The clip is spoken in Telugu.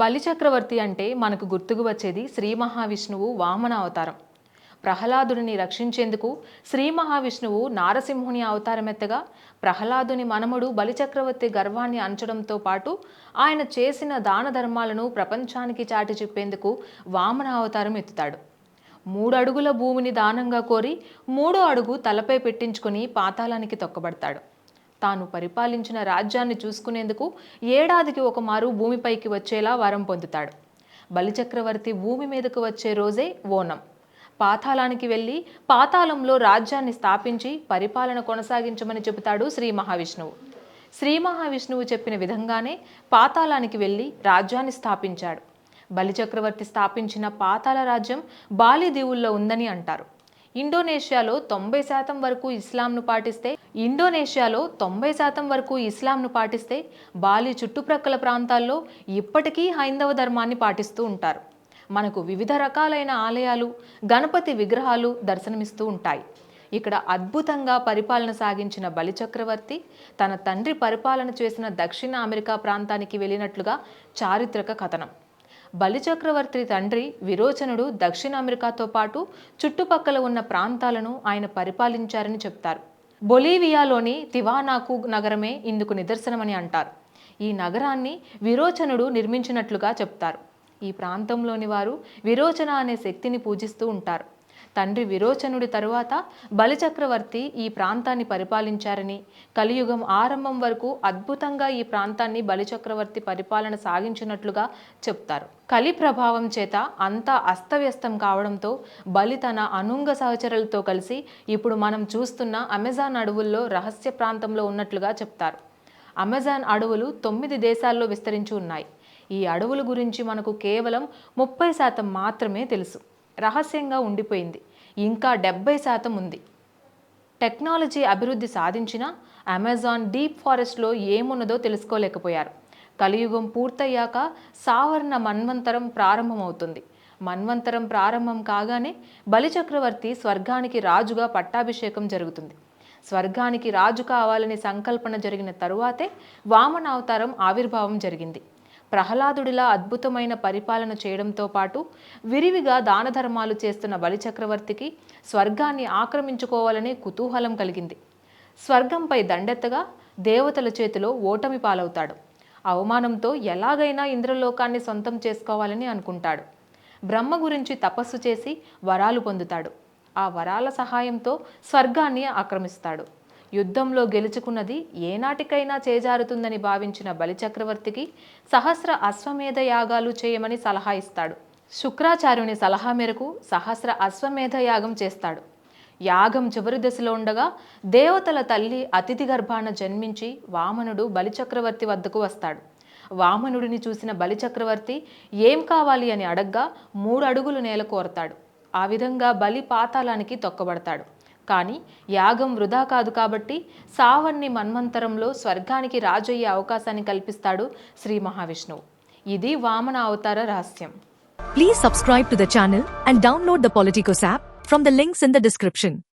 బలిచక్రవర్తి అంటే మనకు గుర్తుకు వచ్చేది శ్రీ మహావిష్ణువు వామన అవతారం. ప్రహ్లాదుడిని రక్షించేందుకు శ్రీ మహావిష్ణువు నారసింహుని అవతారమెత్తగా ప్రహ్లాదుని మనముడు బలిచక్రవర్తి గర్వాన్ని అంచడంతో పాటు ఆయన చేసిన దాన ధర్మాలను ప్రపంచానికి చాటి చెప్పేందుకు వామన అవతారం ఎత్తుతాడు. మూడు అడుగుల భూమిని దానంగా కోరి మూడో అడుగు తలపై పెట్టించుకుని పాతాళానికి తొక్కబడతాడు. తాను పరిపాలించిన రాజ్యాన్ని చూసుకునేందుకు ఏడాదికి ఒక మారు భూమిపైకి వచ్చేలా వరం పొందుతాడు. బలిచక్రవర్తి భూమి మీదకు వచ్చే రోజే ఓనం. పాతాళానికి వెళ్ళి పాతాళంలో రాజ్యాన్ని స్థాపించి పరిపాలన కొనసాగించమని చెబుతాడు శ్రీ మహావిష్ణువు. శ్రీ మహావిష్ణువు చెప్పిన విధంగానే పాతాళానికి వెళ్ళి రాజ్యాన్ని స్థాపించాడు. బలిచక్రవర్తి స్థాపించిన పాతాళ రాజ్యం బాలి దీవుల్లో ఉందని అంటారు. ఇండోనేషియాలో తొంభై శాతం వరకు ఇస్లాంను పాటిస్తే ఇండోనేషియాలో తొంభై శాతం వరకు ఇస్లాంను పాటిస్తే బాలి చుట్టుప్రక్కల ప్రాంతాల్లో ఇప్పటికీ హైందవ ధర్మాన్ని పాటిస్తూ ఉంటారు. మనకు వివిధ రకాలైన ఆలయాలు గణపతి విగ్రహాలు దర్శనమిస్తూ ఉంటాయి. ఇక్కడ అద్భుతంగా పరిపాలన సాగించిన బలిచక్రవర్తి తన తండ్రి పరిపాలన చేసిన దక్షిణ అమెరికా ప్రాంతానికి వెళ్ళినట్లుగా చారిత్రక కథనం. బలిచక్రవర్తి తండ్రి విరోచనుడు దక్షిణ అమెరికాతో పాటు చుట్టుపక్కల ఉన్న ప్రాంతాలను ఆయన పరిపాలించారని చెప్తారు. బొలీవియాలోని తివానాకు నగరమే ఇందుకు నిదర్శనమని అంటారు. ఈ నగరాన్ని విరోచనుడు నిర్మించినట్లుగా చెప్తారు. ఈ ప్రాంతంలోని వారు విరోచన అనే శక్తిని పూజిస్తూ ఉంటారు. తండ్రి విరోచనుడి తరువాత బలిచక్రవర్తి ఈ ప్రాంతాన్ని పరిపాలించారని కలియుగం ఆరంభం వరకు అద్భుతంగా ఈ ప్రాంతాన్ని బలిచక్రవర్తి పరిపాలన సాగించినట్లుగా చెప్తారు. కలి ప్రభావం చేత అంతా అస్తవ్యస్తం కావడంతో బలి తన అనుంగ సహచరులతో కలిసి ఇప్పుడు మనం చూస్తున్న అమెజాన్ అడవుల్లో రహస్య ప్రాంతంలో ఉన్నట్లుగా చెప్తారు. అమెజాన్ అడవులు తొమ్మిది దేశాల్లో విస్తరించి ఉన్నాయి. ఈ అడవుల గురించి మనకు కేవలం ముప్పై శాతం మాత్రమే తెలుసు. రహస్యంగా ఉండిపోయింది. ఇంకా డెబ్బై శాతం ఉంది. టెక్నాలజీ అభివృద్ధి సాధించిన అమెజాన్ డీప్ ఫారెస్ట్లో ఏమున్నదో తెలుసుకోలేకపోయారు. కలియుగం పూర్తయ్యాక సావర్ణ మన్వంతరం ప్రారంభమవుతుంది. మన్వంతరం ప్రారంభం కాగానే బలిచక్రవర్తి స్వర్గానికి రాజుగా పట్టాభిషేకం జరుగుతుంది. స్వర్గానికి రాజు కావాలనే సంకల్పన జరిగిన తరువాతే వామనావతారం ఆవిర్భావం జరిగింది. ప్రహ్లాదుడిలా అద్భుతమైన పరిపాలన చేయడంతో పాటు విరివిగా దాన ధర్మాలు చేస్తున్న బలిచక్రవర్తికి స్వర్గాన్ని ఆక్రమించుకోవాలనే కుతూహలం కలిగింది. స్వర్గంపై దండెత్తగా దేవతల చేతిలో ఓటమి పాలవుతాడు. అవమానంతో ఎలాగైనా ఇంద్రలోకాన్ని సొంతం చేసుకోవాలని అనుకుంటాడు. బ్రహ్మ గురించి తపస్సు చేసి వరాలు పొందుతాడు. ఆ వరాల సహాయంతో స్వర్గాన్ని ఆక్రమిస్తాడు. యుద్ధంలో గెలుచుకున్నది ఏనాటికైనా చేజారుతుందని భావించిన బలిచక్రవర్తికి సహస్ర అశ్వమేధ యాగాలు చేయమని సలహా ఇస్తాడు. శుక్రాచార్యుని సలహా మేరకు సహస్ర అశ్వమేధ యాగం చేస్తాడు. యాగం చివరి దశలో ఉండగా దేవతల తల్లి అతిథి గర్భాన జన్మించి వామనుడు బలిచక్రవర్తి వద్దకు వస్తాడు. వామనుడిని చూసిన బలిచక్రవర్తి ఏం కావాలి? అని అడగ్గా మూడు అడుగులు నేల కోరతాడు. ఆ విధంగా బలి పాతాళానికి తొక్కబడతాడు. కానీ యాగం వృధా కాదు కాబట్టి సావణ్ణి మన్వంతరంలో స్వర్గానికి రాజయ్యే అవకాశాన్ని కల్పిస్తాడు శ్రీ మహావిష్ణువు. ఇది వామన అవతార రహస్యం. Please subscribe to the and download the politicos app from the links in the description